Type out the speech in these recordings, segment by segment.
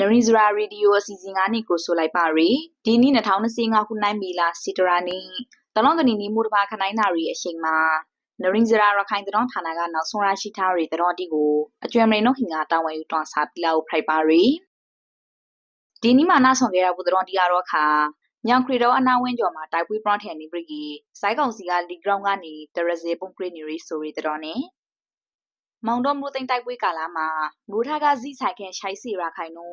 နရီဇရာရေဒီယိုအစီအစဉ်ကနေကိုဆိုလိုက်ပါရီဒီနေ့2025ခုနိုင်မီလာစီတရာနီတလောကနီနီမူတပါခနိုင်နာရီအချိန်မှာနရင်ဇရာရခိုင်တရောဌာနကနောက်ဆုံးရရှိထားရီတရောတီကိုအကျွမ်းမရိနုဟင်ကတာဝန်ယူတွန်စာပီလာကိုဖိုက်ပါရီဒီနေ့မှနာဆောင်ခဲ့ရဘူးတရောတီကတော့ခါညောင်ခရီတော်အနာဝင်းကျော်မှာတိုက်ပွေးပရော့ထန်နီပရီကြီးစိုက်ကောင်စီကလီဂရောင်းကနေတရဇေပုံခရီနီရီဆိုရီတရောနဲ့ မောင်တော်မူသိမ့်တိုက်ပွဲကာလာမှာမူထကဇိဆိုင်ခင်ရှိုက်စီရာခိုင်နုံ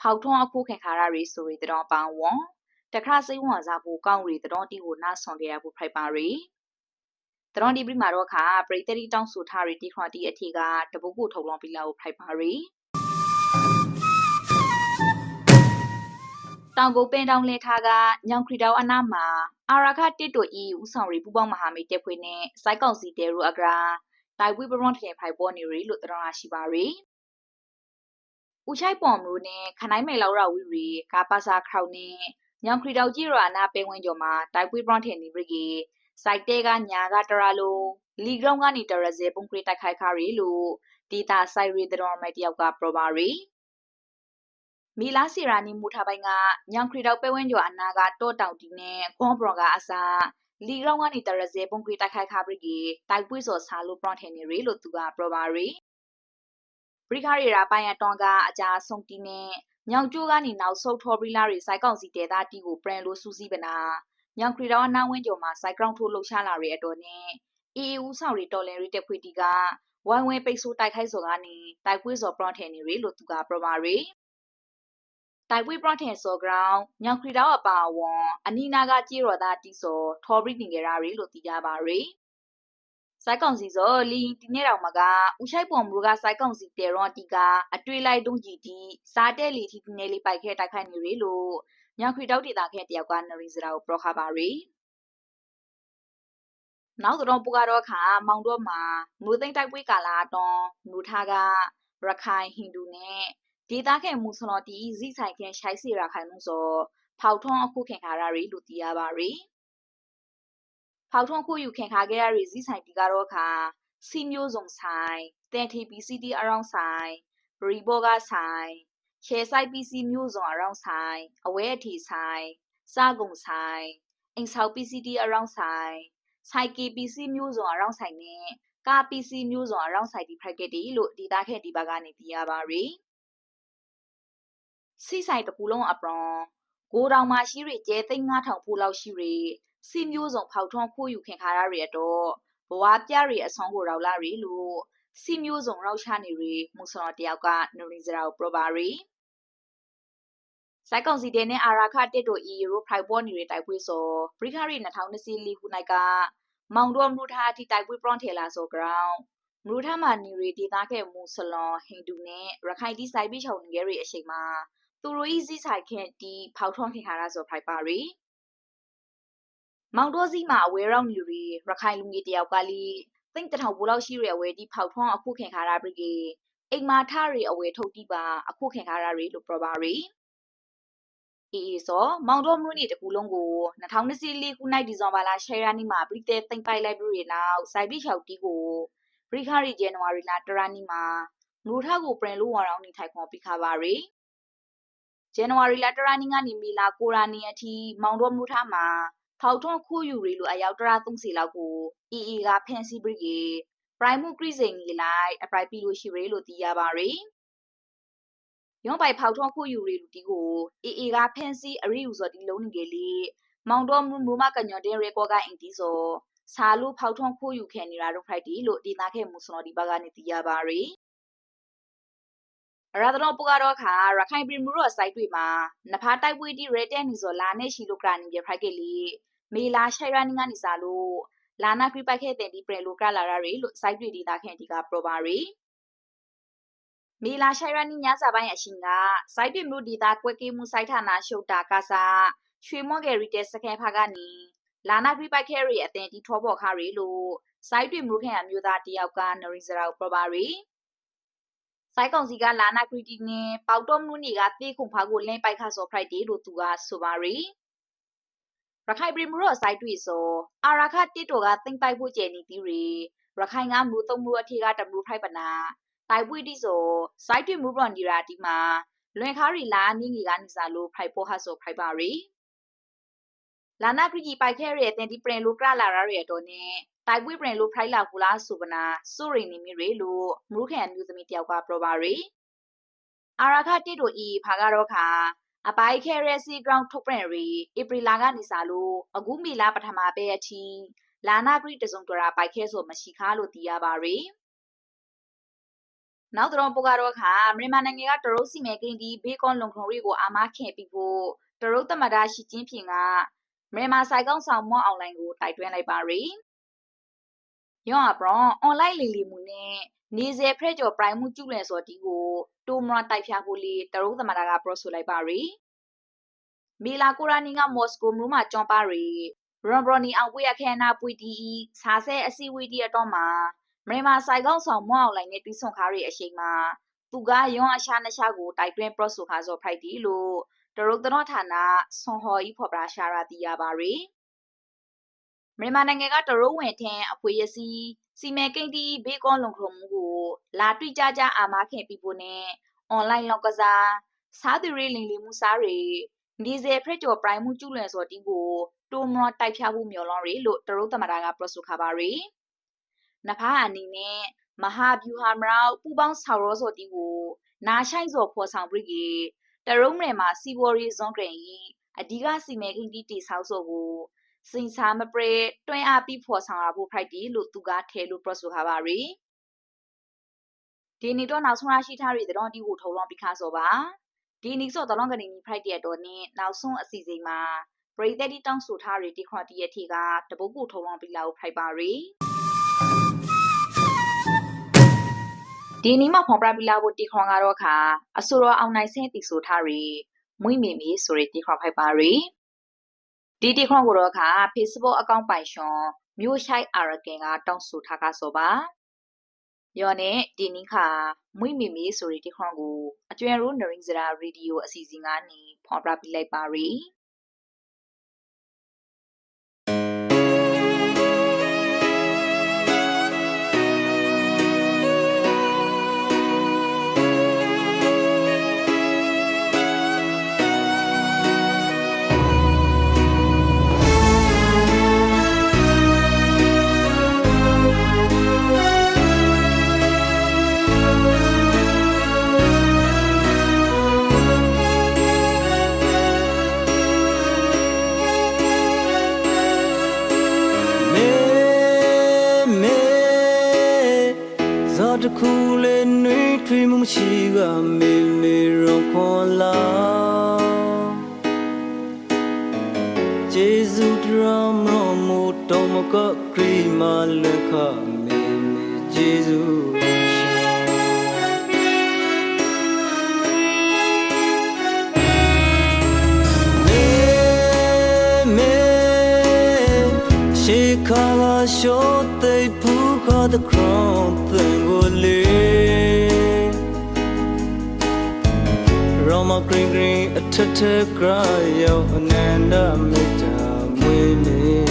ဖောက်ထွန်းအခုခင်ခါရရီဆိုရီတတော်ပန်းဝွန်တခါစိတ်ဝင်စားဖို့ကောင်းရီတတော်တီကိုနားဆွန်ခဲ့ရဖို့ဖိုက်ပါရီတတော်တီပြမှာတော့ခါပရိသတိတောင်းဆိုထားရီတီခွန်တီအထီကတပုတ်ကိုထုတ်လွန်ပြီးလာကိုဖိုက်ပါရီတောင်ကိုပင်တောင်လင်ထားကညောင်ခရီတောင်အနားမှာအာရခတစ်တိုအီဦးဆောင်ရီပူပေါင်းမဟာမိတ်တပ်ဖွဲ့နဲ့စိုက်ကောင်စီတဲရူအကရာ တိုက်ပွဲပရွန်ထင်ဖိုင်ပေါ်နေရီလို့တရနာရှိပါရီဦးချိုက်ပေါ်မလို့နဲ့ခနိုင်မဲလောက်ရဝီရီကာပါစာခေါနေညောင်ခရီတောက်ကြီးရအနာပဲဝင်ကျော်မှာတိုက်ပွဲပရွန်ထင်နေပြီကြီးစိုက်တဲကညာကတရာလိုလီဂရောင်းကနေတရဇေပုံခရီတိုက်ခိုက်ခါရီလို့ဒေတာဆိုင်ရီတတော်မဲ့တယောက်ကပရပါရီမီလာစီရာနီမူထားပိုင်းကညောင်ခရီတောက်ပဲဝင်ကျော်အနာကတော့တောင်တီနဲ့ကွန်ဘရောကအစား လီရောင်းကနေတရဇေပုံခွေတိုက်ခိုက်ခါပရိကေတိုက်ပွေစော်ဆာလို့ပရော့ထင်နေရီလို့သူကပြောပါရီပရိခါရီရာပိုင်ရတွန်ကအကြာဆုံးတီနဲ့ညောင်ကျိုးကနေနောက်ဆုတ်ထော်ပရီလာရီစိုက်ကောင်စီတဲသားတီကိုပရန်လိုစူးစီးပနာညောင်ခရီတော်အနာဝင်းကျော်မှာစိုက်ကောင်ထိုးလှုပ်ရှားလာရီအတော်နဲ့အေးဦးဆောင်ရီတော်လင်ရီတက်ခွေတီကဝိုင်းဝဲပိတ်ဆို့တိုက်ခိုက်စော်ကနေတိုက်ပွေစော်ပရော့ထင်နေရီလို့သူကပြောပါရီ တိုင်ပွေပရထန်စောဂရောင်းညောင်ခရီတောက်အပါဝွန်အနီနာကကြေးရော်သားတီစောထော်ဘရီတင်ကြရာရီလို့သိကြပါရီစိုက်ကောင်စီစောလီဒီနေ့တော့မကဥချိုက်ပေါ်မူကစိုက်ကောင်စီတေရွန်တီကအတွေ့လိုက်တုံးကြီးတီစားတဲလီတီဒီနေ့လေးပိုက်ခဲတိုက်ခိုက်နေရီလို့ညောင်ခရီတောက်ဒေတာခဲတယောက်ကနရီစရာကိုပရခပါရီနောက်တော့ပူကတော့ခါမောင်တော့မှာမူသိမ့်တိုက်ပွဲကာလာအတွန်မူထားကရခိုင်ဟိန္ဒူနဲ့ ဒေသခံမူဆလော်တီဇိဆိုင်ခင်ရှိုက်စီရာခိုင်မှုစောဖောက်ထွန်းအခုခင်ခါရရီလို့သိရပါရီဖောက်ထွန်းခုယူခင်ခါခဲ့ရရီဇိဆိုင်တီကတော့ခါစီမျိုးစုံဆိုင်တန်တီ PCD အရောင်းဆိုင်ရီဘောကဆိုင်ရှယ်ဆိုင် PC မျိုးစုံအရောင်းဆိုင်အဝဲအထီဆိုင်စားကုန်ဆိုင်အင်ဆောက် PCD အရောင်းဆိုင်ဆိုင် KPC မျိုးစုံအရောင်းဆိုင်နဲ့ကာ PC မျိုးစုံအရောင်းဆိုင်ဒီဖိုက်ကတီလို့ဒီသားခဲ့ဒီဘကနေသိရပါရီ စီဆိုင်တပူလုံးအပရွန်ကိုတောင်မှာရှိရီကျဲသိန်း9000ဖူလောက်ရှိရီစီမျိုးစုံဖောက်ထွန်းခိုးယူခင်ခါရရီတော့ဘဝပြရီအဆောင်ကိုရောက်လာရီလို့စီမျိုးစုံရောက်ချနေရီမူဆော်တယောက်ကနရီဇရာကိုပရပါရီစိုက်ကောင်စီတဲ့နဲ့အာရာခတစ်တို့အီရိုဖိုင်ပေါ်နေတိုက်ပွဲဆိုပရိခရီ2024ခုနိုင်ကမောင်တော်မလူထားအထိတိုက်ပွဲပရွန်ထေလာဆို ground မလူထားမှာနေရီဒေသခဲ့မူဆလွန်ဟိန္ဒူနဲ့ရခိုင်တီဆိုင်ပြီးချုံနေရီအချိန်မှာ သူတို့ဤစီဆိုင်ခင်တီဖောက်ထွန်းခင်ခါရဆိုဖိုက်ပါရီမောင်တော်စီမှာအဝဲရောက်နေရီရခိုင်လူငယ်တယောက်ကလီသိမ့်တထောင်ဘူးလောက်ရှိရအဝဲဒီဖောက်ထွန်းအခုခင်ခါရပရိကေအိမ်မာထရီအဝဲထုတ်တီးပါအခုခင်ခါရရီလို့ပြောပါရီအေးအေးဆိုမောင်တော်မလို့နေတကူလုံးကို2024ခုနှစ်ဒီဇင်ဘာလ10ရက်နေ့မှာပရိသတ်သိမ့်ပိုက်လိုက်ပြီးနောက်စိုက်ပြီးချောက်တီးကိုပရိခရီဇန်နဝါရီလတရနီမှာမူထကိုပရင်လို့ဝါရောင်းနေထိုင်ခွန်ပြီးခါပါရီ ဇန်နဝါရီလတရနီကနေမီလာကိုရာနီအထိမောင်တော်မူထားမှာဖောက်ထွန်းခိုးယူရီလိုအယောက်တရာ30လောက်ကို EE ကဖန်စီပရိကေပရိုင်မှုကရိစိန်ကြီးလိုက်အပရိုက်ပီလိုရှိရီလို့သိရပါရီရုံးပိုင်ဖောက်ထွန်းခိုးယူရီလူတီကို EE ကဖန်စီအရိယူစော်ဒီလုံးနေကလေးမောင်တော်မူမူမကညော်တဲ့ရေကောကအင်တီစောစာလူဖောက်ထွန်းခိုးယူခဲ့နေတာတို့ဖိုက်တီလို့ဒေတာခဲ့မူစနော်ဒီဘကနေသိရပါရီ ရာသနောပူကတော့ခါရခိုင်ပြည်မူရော့စိုက်တွေမှာနဖားတိုက်ပွဲတီရဲတဲ့နီဆိုလာနဲ့ရှိလိုကရာနီပြဖိုက်ကလေးမေလာရှိုင်ရနီကနေစားလို့လာနာခရိပိုက်ခဲ့တဲ့ဒီပရလိုကလာရရီလို့စိုက်တွေဒေတာခင်ဒီကပရိုပါရီမေလာရှိုင်ရနီညစာပိုင်းအရှင်ကစိုက်တွေမျိုးဒေတာကွက်ကေးမှုစိုက်ဌာနရှုတ်တာကစားရွှေမော့ဂယ်ရီတဲ့စကန်ဖာကနေလာနာခရိပိုက်ခဲ့ရီအတင်ဒီထောပေါ်ခါရီလို့စိုက်တွေမျိုးခင်အမျိုးသားတယောက်ကနရီဇရာကိုပရိုပါရီ စိုက်ကောင်စီကလာနာခရီတီနဲ့ပေါတော့မှုနေကတေးခုံဖားကိုလင်းပိုက်ခါစောဖရိုက်တေလို့သူကဆိုပါရီရခိုင်ပြည်မှုရောစိုက်တွေ့ဆိုအာရခတစ်တော်ကသိမ့်ပိုက်ဖို့ကျဲနေပြီးရီရခိုင်ကမူသုံးမှုအထေကတမှုဖိုက်ပနာတိုက်ပွေးတိဆိုစိုက်တွေ့မှုပလွန်ဒီရာဒီမှာလွင်ခါရီလာနင်းငီကနိစာလိုဖိုက်ဖို့ဟာဆိုဖိုက်ပါရီလာနာခရီကြီးပိုက်ခဲရဲတင်ဒီပရင်လိုကရလာရရဲတော့နေ တိုက်ပွေးပရင်လိုဖိုက်လာဖူလားဆိုပနာစိုးရိနေမီရေလို့မရုခန်မျိုးသမီးတယောက်ကပြောပါရီအာရာခတစ်တို့ဤဖာကတော့ခါအပိုက်ခဲရဲစီဂရောင်းထုတ်ပြန်ရီဧပြီလာကနေစာလို့အခုမီလာပထမပဲအချီလာနာဂရိတစုံတရာပိုက်ခဲဆိုမရှိခါလို့သိရပါရီနောက်တော့ပိုကတော့ခါမြန်မာနိုင်ငံကတရုတ်စီမဲကင်းဒီဘေးကွန်လုံခုံရီကိုအာမခင်ပြီးဖို့တရုတ်သမ္မတရှီကျင်းဖျင်ကမြန်မာဆိုင်ကောင်းဆောင်မော့အွန်လိုင်းကိုတိုက်တွန်းလိုက်ပါရီ ယောအပရွန်အွန်လိုင်းလီလီမှုနဲ့နေစေဖရက်ကျော်ပရိုင်မှုကျူလန်စော်တီကိုတိုမရတိုက်ဖြာဖို့လေတရုတ်သမ္မတကပြောဆိုလိုက်ပါရီမီလာကိုရာနီကမော်စကိုမြို့မှာကြောင်းပါရီရွန်ဘရနီအောင်ဝေးရခဲနာပွီတီစာဆဲအစီဝီတီအတော့မှာမြန်မာဆိုင်ကောင်းဆောင်မော့အွန်လိုင်းနဲ့တွိဆုံခါရီအရှိန်မှာသူကရွန်အရှာနရှာကိုတိုက်တွန်းပြောဆိုခါစောဖိုက်တီလို့တရုတ်တော်ဌာနဆွန်ဟော်ဤဖော်ပရာရှာရာတီရပါရီ မြန်မာနိုင်ငံကတရုတ်ဝင်ထင်းအဖွေရစီစီမဲကိန်းတီဘေးကောလုံခုံမှုကိုလာတွေ့ကြကြအာမခင်ပြီးဖို့နဲ့အွန်လိုင်းလောက်ကစားစားသူရေးလင်လီမှုစားတွေဒီဇယ်ဖရက်ကျော်ပရိုင်မှုကျူးလွန်စော်တင်းကိုတိုမရတိုက်ဖြားမှုမျော်လွန်ရီလို့တရုတ်သမ္မတကပြောဆိုခါပါရီနဖားအနေနဲ့မဟာဗျူဟာမရောက်ပူပေါင်းဆောက်ရောစော်တင်းကိုနာဆိုင်စော်ဖော်ဆောင်ပြီးကြီးတရုံးနယ်မှာစီဘော်ရီဇွန်ဂရန်ဤအဓိကစီမဲခင်းတီတီဆောက်ဆိုကို စင်စာမပရေတွင်းအားပြီးဖော်ဆောင်ရဖို့ဖိုက်တီလို့သူကထဲလို့ပြောဆိုထားပါရီဒီနေ့တော့နောက်ဆုံးရရှိထားရတဲ့တော့ဒီကိုထုံလောင်းပြီးခါဆိုပါဒီနေ့ဆိုတော့လောင်းကနေနီဖိုက်တီတော့နင်းနောက်ဆုံးအစီအစဉ်မှာပရိသတ်တီတောင်းဆိုထားရတဲ့ခရတီရဲ့ထီကတပုတ်ကိုထုံလောင်းပြီးလာဖို့ဖိုက်ပါရီဒီနီးမှာဖော်ပြပြလာဖို့တီခွန်ကတော့ခါအဆိုတော်အောင်နိုင်ဆင်းတီဆိုထားရီမွိမီမီဆိုရတီခွန်ဖိုက်ပါရီ ဒီတီခွန်ကိုတော့ခါ Facebook အကောင့်ပိုင်ရှင်မျိုးရှိုက်အာရကင်ကတောင်းဆိုထားကဆိုပါယောနဲ့ဒီနီးခါမွိမီမီဆိုရတီခွန်ကိုအကျွမ်းရိုးနရင်းစရာရေဒီယိုအစီအစဉ်ကနေဖော်ပြပြလိုက်ပါရီ ဂျေဇုဒရမရမိုတော်မကခရီမာလက်ခမေမေဂျေဇုမေမေရှေခါလာရှောသိဖူခါတဲ့ crown သင်ကိုလေ Roma green green အထက်ထက်ကရရောက်အနန္တမေတ္တာမွေးနေ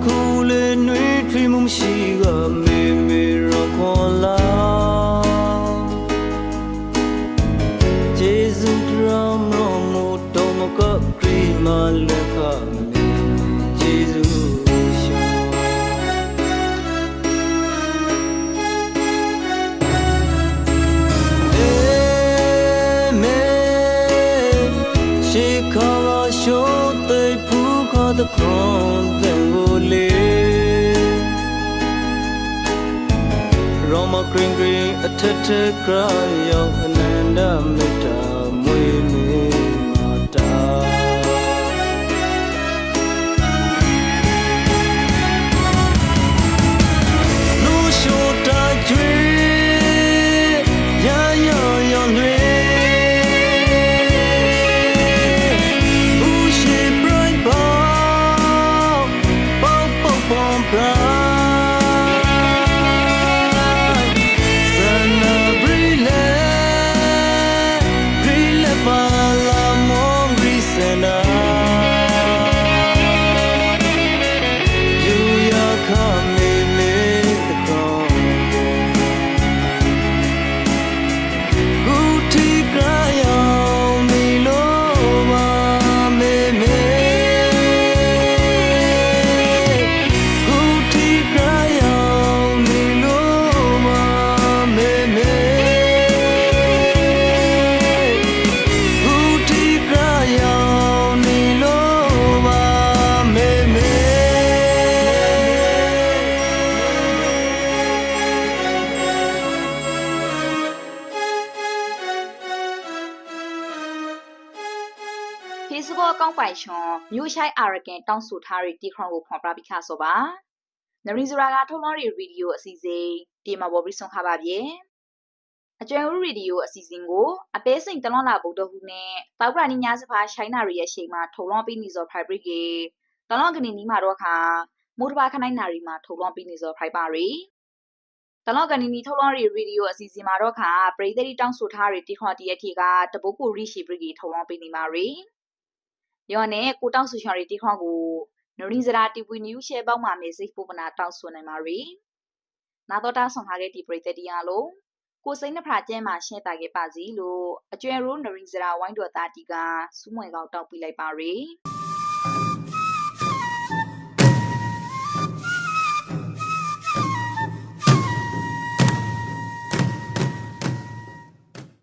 တစ်ခုလေးနှွေးထွေးမှုမရှိကမေမေရောခေါ်လာဂျေဇုဒရမရောမိုတော်မကခရီမလက်ခမေဂျေဇုရှော she cover show the poo call the crown Roma green green a tete cry yo ananda meta mwe me mata no ပိုင်ချွန်မြို့ရှိုင်းအာရကန်တောင်းဆိုထားတဲ့တီခရွန်ကိုဖွန်ပရာပိခါဆိုပါနရီဇရာကထုတ်လောရီဗီဒီယိုအစီအစဉ်ဒီမှာပေါ်ပြီးဆုံးခါပါဗျေအကျွမ်းဦးရေဒီယိုအစီအစဉ်ကိုအပေးစိန်တလွန်လာဗုဒ္ဓဟူနဲ့တောက်ပရာနီညာစဖာရှိုင်းနာရီရဲ့ရှိန်မှာထုံလွန်ပြီးနေစောဖိုင်ဘရစ်ကေတလွန်ကနေနီးမှာတော့ခါမိုးတဘာခနိုင်နာရီမှာထုံလွန်ပြီးနေစောဖိုင်ပါရီတလောကနေနီထုတ်လွှင့်ရီဗီဒီယိုအစီအစဉ်မှာတော့ခါပရိသတ်တီတောင်းဆိုထားတဲ့တီခွန်တီရက်တီကတပုတ်ကိုရိရှိပရိထုတ်လွှင့်ပေးနေပါရီ ရောနဲ့ကိုတောင်းဆိုချော်ရီတီခွန်ကိုနရီဇရာတီပွီနျူးရှဲပေါက်မှာမေစိတ်ပို့ပနာတောင်းဆိုနိုင်ပါရီနာတော့တာဆောင်ထားတဲ့ဒီပရိသတ်တီအားလုံးကိုစိတ်နှဖရာကျဲမှာရှင်းတာခဲ့ပါစီလို့အကျွဲရိုးနရီဇရာဝိုင်းတော်သားတီကစူးမွေကောက်တောက်ပြလိုက်ပါရီ